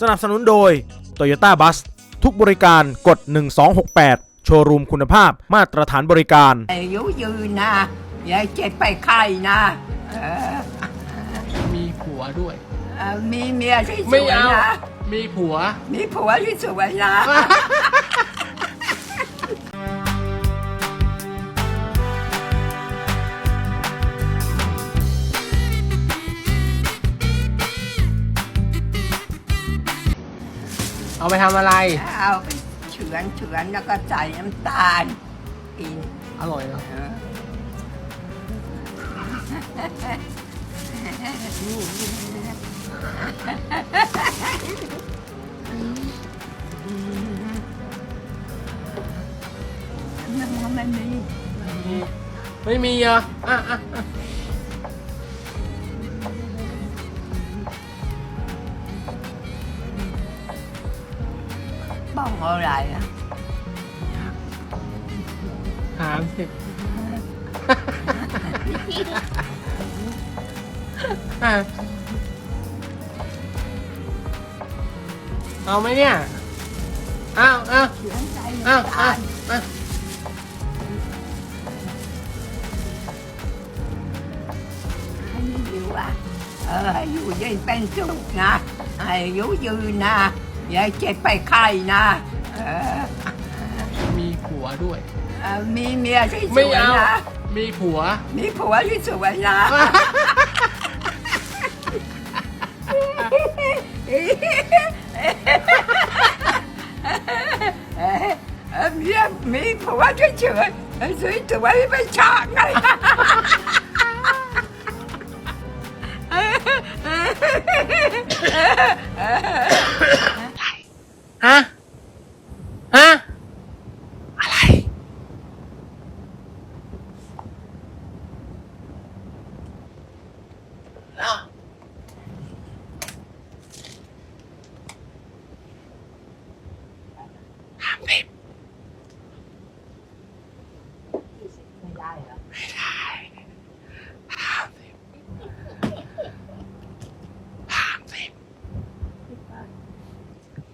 สนับสนุนโดย Toyota Bus ทุกบริการกด 1268 โชว์รูมคุณภาพมาตรฐานบริการ อายุยืนนะ อย่าเจ็บไปไข้นะเออมีผัวด้วย เอ่อมีเมียที่สไม่วยเอา นะ มีผัว มีผัวที่สวยนะ เอาไปทำอะไร เอาไปเฉือนเฉือนแล้วก็ใส่น้ำตาลกินอร่อยเหรอเออมันมันมีไม่มีเหรออะอะอะ บ้องอะไรอะถามสิอะเอาไหมเนี่ย เอาเอาเฉือนใส่เอาน้ำเอาตาลเอาให้มันอยู่อะเออให้อยู่เย็นเป็นสุขนะอายุยืนนะอ ย่าเจ็บไปไข้นะเออมีผัวด้วย เอ่อมีเมียที่สไม่วยเอา นะมีผัว มีผัวที่สวยนะเอ่อเมียมีผัวที่สวยสวยสวยๆไปฉากไง ฮะ ฮะ อะไร ห้ามพิมพ์ไม่ได้เหรอไม่ได้ห้ามพิมพ์ห้ามพิมพ์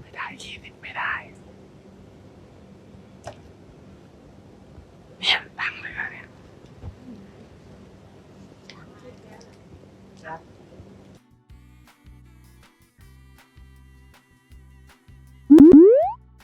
ไม่ได้ยี่สิบ